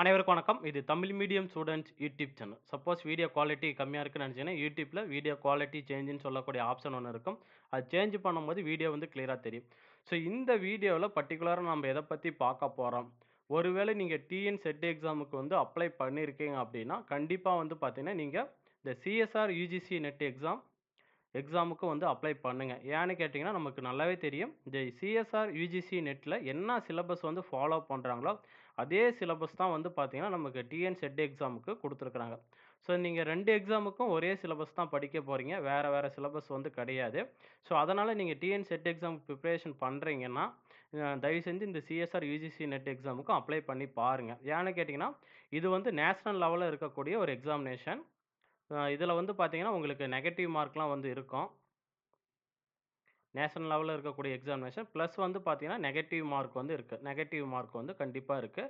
அனைவருக்கும் வணக்கம். இது Tamil medium students YouTube channel. Suppose video quality கம்மியாக இருக்குன்னு நினச்சிங்கன்னா யூடியூப்பில் வீடியோ குவாலிட்டி சேஞ்சுன்னு சொல்லக்கூடிய ஆப்ஷன் ஒன்று இருக்கும். அது சேஞ்ச் பண்ணும்போது வீடியோ வந்து கிளியராக தெரியும். ஸோ இந்த வீடியோவில் பர்டிகுலராக நம்ம எதை பற்றி பார்க்க போகிறோம் ஒருவேளை நீங்கள் டிஎன் செட் எக்ஸாமுக்கு வந்து அப்ளை பண்ணியிருக்கீங்க அப்படின்னா, கண்டிப்பாக வந்து பார்த்தீங்கன்னா, நீங்கள் இந்த சிஎஸ்ஆர், யூஜிசி நெட் எக்ஸாம் எக்ஸாமுக்கும் வந்து அப்ளை பண்ணுங்கள் ஏன்னு கேட்டிங்கன்னா நமக்கு நல்லாவே தெரியும். இந்த சிஎஸ்ஆர், யூஜிசி நெட்டில் என்ன சிலபஸ் வந்து ஃபாலோ பண்ணுறாங்களோ அதே சிலபஸ் தான் வந்து பார்த்திங்கன்னா நமக்கு டிஎன் செட் எக்ஸாமுக்கு கொடுத்துருக்குறாங்க ஸோ நீங்கள் ரெண்டு எக்ஸாமுக்கும் ஒரே சிலபஸ் தான் படிக்க போகிறீங்க வேறு வேறு சிலபஸ் வந்து கிடையாது. ஸோ அதனால் நீங்கள் டிஎன் செட் எக்ஸாம் ப்ரிப்ரேஷன் பண்ணுறீங்கன்னா தயவு செஞ்சு இந்த சிஎஸ்ஆர், யுஜிசி நெட் எக்ஸாமுக்கும் அப்ளை பண்ணி பாருங்கள் ஏன்னு கேட்டிங்கன்னா இது வந்து நேஷனல் லெவலில் இருக்கக்கூடிய ஒரு எக்ஸாமினேஷன். அ இதுல வந்து பார்த்தீங்கன்னா, உங்களுக்கு நெகட்டிவ் மார்க்லாம் வந்து இருக்கும். நேஷனல் லெவல்ல இருக்கக்கூடிய எக்ஸாமினேஷன். பிளஸ் வந்து பார்த்தீங்கன்னா, நெகட்டிவ் மார்க் வந்து இருக்கு. நெகட்டிவ் மார்க் வந்து கண்டிப்பா இருக்கு.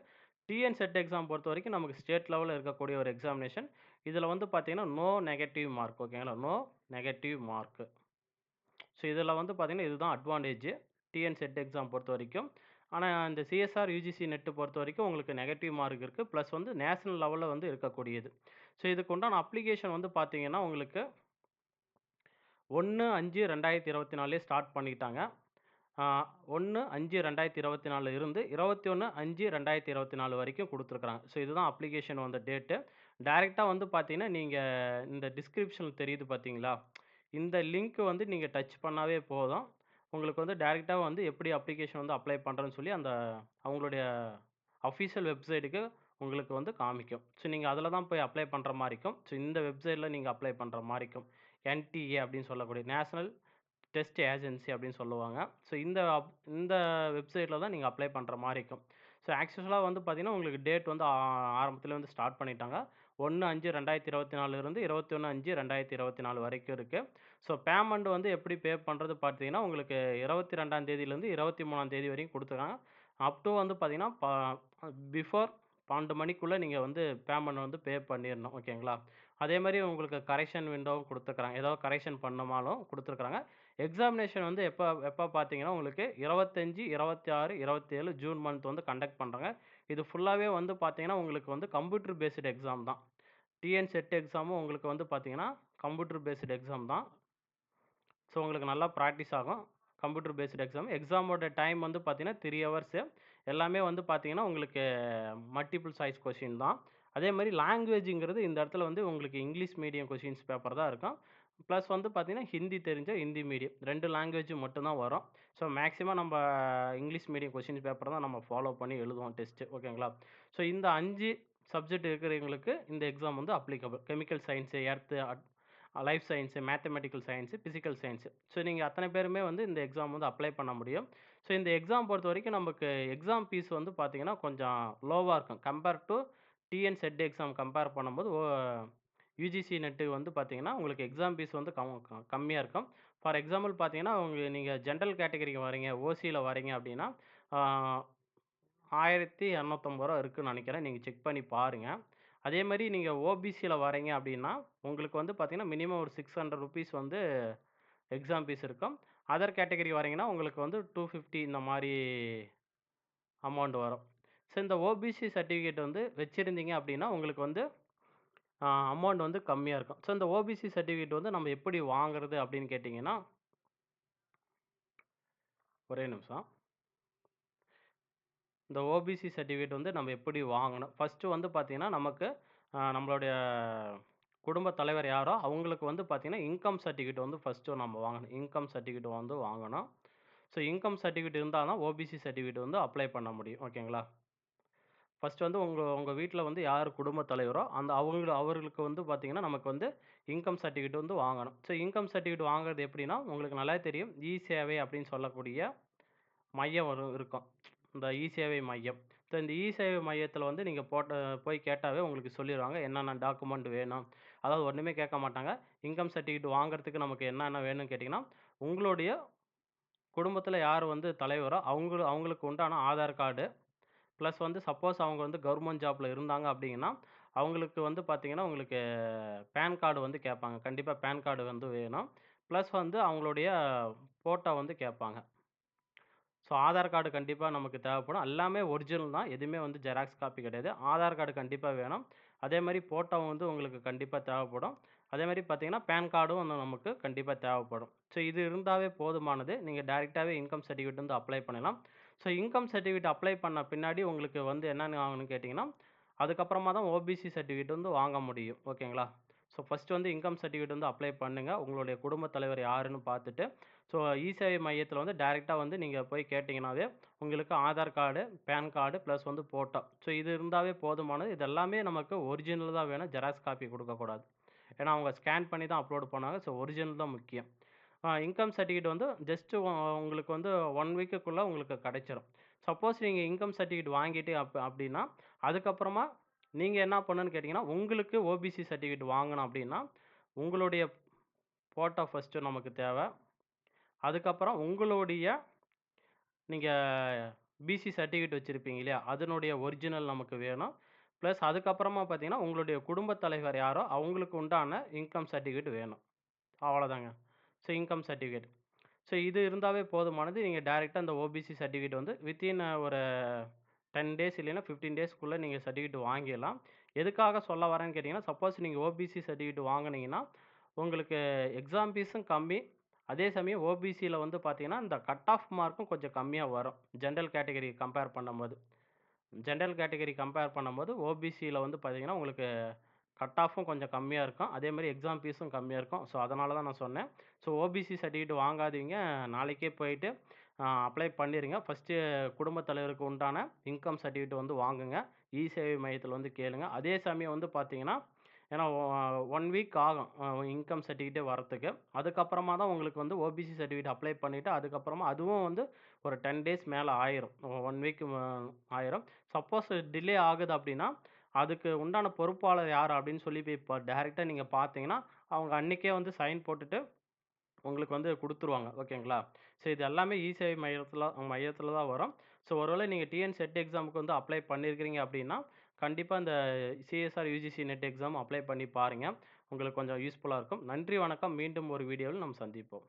டிஎன் செட் எக்ஸாம் பொறுத்தவரைக்கும் நமக்கு ஸ்டேட் லெவல்ல இருக்கக்கூடிய ஒரு எக்ஸாமினேஷன். இதுல வந்து பார்த்தீங்கன்னா, நோ நெகட்டிவ் மார்க் ஓகேங்களா? No negative mark. ஸோ இதுல வந்து பார்த்தீங்கன்னா, இதுதான் அட்வான்டேஜ். டிஎன் செட் எக்ஸாம் பொறுத்தவரைக்கும். ஆனால் இந்த சிஎஸ்ஆர், யுஜிசி பொறுத்த வரைக்கும் உங்களுக்கு நெகட்டிவ் மார்க் இருக்குது ப்ளஸ் வந்து நேஷனல் லெவலில் வந்து இருக்கக்கூடியது. ஸோ இதுக்கு உண்டான அப்ளிகேஷன் வந்து பார்த்தீங்கன்னா, உங்களுக்கு 1/5/2024லயே ஸ்டார்ட் பண்ணிட்டாங்க. ஒன்று அஞ்சு ரெண்டாயிரத்தி இருபத்தி நாலு இருந்து 21/5/2024 வரைக்கும் கொடுத்துருக்குறாங்க ஸோ இதுதான் அப்ளிகேஷன் வந்த டேட்டு. டைரெக்டாக வந்து பார்த்தீங்கன்னா, நீங்கள் இந்த டிஸ்கிரிப்ஷன் தெரியுது பார்த்தீங்களா? இந்த லிங்க் வந்து நீங்கள் டச் பண்ணாவே போதும். உங்களுக்கு வந்து டேரெக்டாக வந்து எப்படி அப்ளிகேஷன் வந்து அப்ளை பண்ணுறேன்னு சொல்லி அந்த அவங்களுடைய அஃபிஷியல் வெப்சைட்டுக்கு உங்களுக்கு வந்து காமிக்கும். ஸோ நீங்கள் அதில் தான் போய் அப்ளை பண்ணுற மாதிரி இருக்கும். ஸோ இந்த வெப்சைட்டில் நீங்கள் அப்ளை பண்ணுற மாதிரிக்கும் இருக்கும். என்டிஏ அப்படின்னு சொல்லக்கூடிய நேஷனல் டெஸ்ட் ஏஜென்சி அப்படின்னு சொல்லுவாங்க. ஸோ இந்த அப் இந்த வெப்சைட்டில் தான் நீங்கள் அப்ளை பண்ணுற மாதிரிக்கும் இருக்கும். ஸோ ஆக்சுவலாக வந்து பார்த்தீங்கன்னா, உங்களுக்கு டேட் வந்து ஆரம்பத்தில் வந்து ஸ்டார்ட் பண்ணிட்டாங்க. ஒன்று அஞ்சு ரெண்டாயிரத்தி இருபத்தி நாலுலேருந்து இருபத்தி ஒன்று அஞ்சு ரெண்டாயிரத்தி இருபத்தி நாலு வரைக்கும் இருக்குது ஸோ பேமெண்ட் வந்து எப்படி பே பண்ணுறது பார்த்தீங்கன்னா, உங்களுக்கு இருபத்தி ரெண்டாம் தேதியிலேருந்து இருபத்தி மூணாம் தேதி வரைக்கும் கொடுத்துருக்காங்க. அப் டூ வந்து பார்த்தீங்கன்னா, ப பிஃபோர் பன்னெண்டு மணிக்குள்ளே நீங்கள் வந்து பேமெண்ட் வந்து பே பண்ணிடணும் ஓகேங்களா? அதே மாதிரி உங்களுக்கு கரெக்ஷன் விண்டோவும் கொடுத்துருக்குறாங்க ஏதாவது கரெக்ஷன் பண்ணுமாலும் கொடுத்துருக்குறாங்க எக்ஸாமினேஷன் வந்து எப்போ எப்போ பார்த்தீங்கன்னா, உங்களுக்கு 25, 26, 27 ஜூன் மந்த் வந்து கண்டக்ட் பண்ணுறாங்க இது ஃபுல்லாகவே வந்து பார்த்தீங்கன்னா, உங்களுக்கு வந்து கம்ப்யூட்டர் பேஸ்டு எக்ஸாம் தான். டிஎன் செட் எக்ஸாமும் உங்களுக்கு வந்து பார்த்தீங்கன்னா, கம்ப்யூட்டர் பேஸ்டு எக்ஸாம் தான். ஸோ உங்களுக்கு நல்லா ப்ராக்டிஸ் ஆகும். Computer based exam. எக்ஸாமோட டைம் வந்து பார்த்தீங்கன்னா, த்ரீ ஹவர்ஸு எல்லாமே வந்து பார்த்தீங்கன்னா, உங்களுக்கு மல்டிபிள் சாய்ஸ் கொஷின் தான். அதே மாதிரி லாங்குவேஜுங்கிறது இந்த இடத்துல வந்து உங்களுக்கு இங்கிலீஷ் மீடியம் கொஷின்ஸ் பேப்பர் தான் இருக்கும். ப்ளஸ் வந்து பார்த்தீங்கன்னா, ஹிந்தி தெரிஞ்ச ஹிந்தி மீடியம் ரெண்டு லாங்குவேஜும் மட்டும்தான் வரும். ஸோ மேக்ஸிமம் நம்ம இங்கிலீஷ் மீடியம் கொஷின்ஸ் பேப்பர் தான் நம்ம ஃபாலோ பண்ணி எழுதுவோம் டெஸ்ட்டு ஓகேங்களா? ஸோ இந்த அஞ்சு சப்ஜெக்ட் இருக்கிறவங்களுக்கு இந்த எக்ஸாம் வந்து applicable. Chemical science earth at life science mathematical science physical science so நீங்கள் அத்தனை பேருமே வந்து இந்த எக்ஸாம் வந்து அப்ளை பண்ண முடியும். ஸோ இந்த எக்ஸாம் பொறுத்த வரைக்கும் நமக்கு எக்ஸாம் ஃபீஸ் வந்து பார்த்தீங்கன்னா, கொஞ்சம் லோவாக இருக்கும். Compare to TN SET exam compare பண்ணும்போது ஓ யூஜிசி நெட்டு வந்து பார்த்தீங்கன்னா, உங்களுக்கு எக்ஸாம் ஃபீஸ் வந்து கம் க இருக்கும். ஃபார் எக்ஸாம்பிள் பார்த்தீங்கன்னா, உங்களுக்கு நீங்கள் ஜென்ரல் கேட்டகரிக்கு வரீங்க, ஓசியில் வரீங்க அப்படின்னா, ஆயிரத்தி இரநூத்தம்பது ரூபா இருக்குன்னு நினைக்கிறேன் நீங்கள் செக் பண்ணி பாருங்கள் அதே மாதிரி நீங்கள் ஓபிசியில் வரீங்க அப்படின்னா, உங்களுக்கு வந்து பார்த்திங்கன்னா மினிமம் ஒரு ₹600 வந்து எக்ஸாம் ஃபீஸ் இருக்கும். அதர் கேட்டகரி வரீங்கன்னா, உங்களுக்கு வந்து 250 இந்த மாதிரி அமௌண்ட் வரும். ஸோ இந்த ஓபிசி சர்டிஃபிகேட் வந்து வச்சுருந்தீங்க அப்படின்னா, உங்களுக்கு வந்து அமௌண்ட் வந்து கம்மியாக இருக்கும். ஸோ இந்த ஓபிசி சர்டிஃபிகேட் வந்து நம்ம எப்படி வாங்குறது அப்படின்னு கேட்டிங்கன்னா ஒரே நிமிஷம். இந்த ஓபிசி சர்டிஃபிகேட் வந்து நம்ம எப்படி வாங்கணும்? ஃபஸ்ட்டு வந்து பார்த்திங்கன்னா நமக்கு நம்மளுடைய குடும்ப தலைவர் யாரோ அவங்களுக்கு வந்து பார்த்திங்கன்னா இன்கம் சர்டிஃபிகேட் வந்து ஃபர்ஸ்ட்டு நம்ம வாங்கணும். இன்கம் சர்டிஃபிகேட் வந்து வாங்கணும். ஸோ இன்கம் சர்டிஃபிகேட் இருந்தால் தான் ஓபிசி சர்டிஃபிகேட் வந்து அப்ளை பண்ண முடியும். ஓகேங்களா? ஃபஸ்ட்டு வந்து உங்கள் உங்கள் வீட்டில் வந்து யார் குடும்ப தலைவரோ, அந்த அவங்க அவர்களுக்கு வந்து பார்த்திங்கன்னா நமக்கு வந்து இன்கம் சர்டிஃபிகேட் வந்து வாங்கணும். ஸோ இன்கம் சர்டிஃபிகேட் வாங்குறது எப்படின்னா, உங்களுக்கு நல்லா தெரியும். இ சேவை அப்படின்னு சொல்லக்கூடிய மையம் வரும் இருக்கும். இந்த இ சேவை மையம். ஸோ இந்த இ சேவை மையத்தில் வந்து நீங்கள் போட்ட போய் கேட்டாவே உங்களுக்கு சொல்லிடுவாங்க என்னென்ன டாக்குமெண்ட் வேணும். அதாவது ஒன்றுமே கேட்க மாட்டாங்க. இன்கம் சர்டிஃபிகேட் வாங்குறதுக்கு நமக்கு என்னென்ன வேணும்னு கேட்டிங்கன்னா உங்களுடைய குடும்பத்தில் யார் வந்து தலைவரோ அவங்க அவங்களுக்கு உண்டான ஆதார் கார்டு, ப்ளஸ் வந்து சப்போஸ் அவங்க வந்து கவர்மெண்ட் ஜாப்பில் இருந்தாங்க அப்படிங்கன்னா, அவங்களுக்கு வந்து பார்த்தீங்கன்னா, உங்களுக்கு பேன் கார்டு வந்து கேட்பாங்க. கண்டிப்பாக பேன் கார்டு வந்து வேணும். ப்ளஸ் வந்து அவங்களுடைய ஃபோட்டோ வந்து கேட்பாங்க. ஸோ ஆதார் கார்டு கண்டிப்பாக நமக்கு தேவைப்படும். எல்லாமே ஒரிஜினல் தான். எதுவுமே வந்து ஜெராக்ஸ் காப்பி கிடையாது. ஆதார் கார்டு கண்டிப்பாக வேணும். அதே மாதிரி ஃபோட்டோ வந்து உங்களுக்கு கண்டிப்பாக தேவைப்படும். அதேமாரி பார்த்தீங்கன்னா, பேன் கார்டும் வந்து நமக்கு கண்டிப்பாக தேவைப்படும். ஸோ இது இருந்தாவே போதுமானது. நீங்கள் டேரெக்டாகவே இன்கம் சர்டிஃபிகேட் வந்து அப்ளை பண்ணலாம். ஸோ இன்கம் சர்டிஃபிகேட் அப்ளை பண்ண பின்னாடி உங்களுக்கு வந்து என்னென்ன ஆகணும்னு கேட்டிங்கன்னா அதுக்கப்புறமா தான் ஓபிசி சர்டிஃபிகேட் வந்து வாங்க முடியும். ஓகேங்களா? ஸோ ஃபஸ்ட்டு வந்து இன்கம் சர்டிஃபிகேட் வந்து அப்ளை பண்ணுங்க. உங்களுடைய குடும்பத் தலைவர் யாருன்னு பார்த்துட்டு, ஸோ இசேவை மையத்தில் வந்து டேரெக்டாக வந்து நீங்கள் போய் கேட்டிங்கனாவே உங்களுக்கு Aadhaar card, PAN card plus வந்து ஃபோட்டோ. ஸோ இது இருந்தாவே போதுமானது. இது எல்லாமே நமக்கு ஒரிஜினல் தான் வேணும். ஜெராக்ஸ் காப்பி கொடுக்கக்கூடாது ஏன்னா, அவங்க ஸ்கேன் பண்ணி தான் அப்லோட் பண்ணாங்க ஸோ ஒரிஜினல் தான் முக்கியம். இன்கம் சர்டிஃபிகேட் வந்து ஜஸ்ட்டு உங்களுக்கு வந்து ஒன் வீக்குக்குள்ளே உங்களுக்கு கிடைச்சிரும். சப்போஸ் நீங்கள் இன்கம் சர்டிஃபிகேட் வாங்கிட்டு அப் அப்படின்னா அதுக்கப்புறமா நீங்கள் என்ன பண்ணுன்னு கேட்டிங்கன்னா உங்களுக்கு ஓபிசி சர்டிஃபிகேட் வாங்கணும் அப்படின்னா உங்களுடைய ஃபோட்டோ ஃபஸ்ட்டு நமக்கு தேவை அதுக்கப்புறம் உங்களுடைய நீங்கள் பிசி சர்டிஃபிகேட் வச்சுருப்பீங்க இல்லையா? அதனுடைய ஒரிஜினல் நமக்கு வேணும். ப்ளஸ் அதுக்கப்புறமா பார்த்தீங்கன்னா, உங்களுடைய குடும்பத் தலைவர் யாரோ அவங்களுக்கு உண்டான இன்கம் சர்டிஃபிகேட் வேணும். அவ்வளோதாங்க. So income certificate. ஸோ இது இருந்தாவே போதுமானது. நீங்கள் டைரக்ட்டா அந்த ஓபிசி சர்டிஃபிகேட் வந்து வித்தின் ஒரு 10 டேஸ் இல்லைன்னா ஃபிஃப்டீன் டேஸ்க்குள்ளே நீங்கள் சர்டிஃபிகேட் வாங்கிடலாம். எதுக்காக சொல்ல வரேன்னு கேட்டிங்கன்னா சப்போஸ் நீங்கள் ஓபிசி சர்டிஃபிகேட் வாங்கினீங்கன்னா உங்களுக்கு எக்ஸாம் ஃபீஸும் கம்மி. அதே சமயம் ஓபிசியில் வந்து பார்த்தீங்கன்னா, இந்த கட் ஆஃப் மார்க்கும் கொஞ்சம் கம்மியாக வரும். ஜென்ரல் கேட்டகரி கம்பேர் பண்ணும்போது. ஜென்ரல் கேட்டகரி கம்பேர் பண்ணும்போது ஓபிசியில் வந்து பார்த்தீங்கன்னா, உங்களுக்கு கட் ஆஃப்பும் கொஞ்சம் கம்மியாக இருக்கும். அதேமாரி எக்ஸாம் ஃபீஸும் கம்மியாக இருக்கும். ஸோ அதனால தான் நான் சொன்னேன். ஸோ ஓபிசி சர்டிஃபிகேட் வாங்காதீங்க. நாளைக்கே போயிட்டு அப்ளை பண்ணிடுங்க ஃபஸ்ட்டு குடும்பத் தலைவருக்கு உண்டான இன்கம் சர்டிஃபிகேட் வந்து வாங்குங்க. இ-சேவை மையத்தில் வந்து கேளுங்க. அதே சமயம் வந்து பார்த்தீங்கன்னா, ஏன்னா ஒன் வீக் ஆகும். இன்கம் சர்டிஃபிகேட்டே வரத்துக்கு. அதுக்கப்புறமா தான் உங்களுக்கு வந்து ஓபிசி சர்டிஃபிகேட் அப்ளை பண்ணிவிட்டு அதுக்கப்புறமா அதுவும் வந்து ஒரு 10 டேஸ் மேலே ஆயிரும். ஒன் வீக் ஆயிரும். சப்போஸ் டிலே ஆகுது அப்படின்னா அதுக்கு உண்டான பொறுப்பாளர் யார் அப்படின்னு சொல்லி போய் இப்போ டேரெக்டாக நீங்கள் பார்த்தீங்கன்னா, அவங்க அன்றைக்கே வந்து சைன் போட்டுட்டு, உங்களுக்கு வந்து கொடுத்துருவாங்க ஓகேங்களா? ஸோ இது எல்லாமே இசேவை மையத்தில் மையத்தில் தான் வரும். ஸோ ஒருவேளை நீங்கள் டிஎன் செட் எக்ஸாமுக்கு வந்து அப்ளை பண்ணியிருக்கிறீங்க அப்படின்னா கண்டிப்பாக இந்த CSIR, UGC NET exam apply பண்ணி பாருங்கள் உங்களுக்கு கொஞ்சம் யூஸ்ஃபுல்லாக இருக்கும். நன்றி, வணக்கம். மீண்டும் ஒரு வீடியோவில் நம்ம சந்திப்போம்.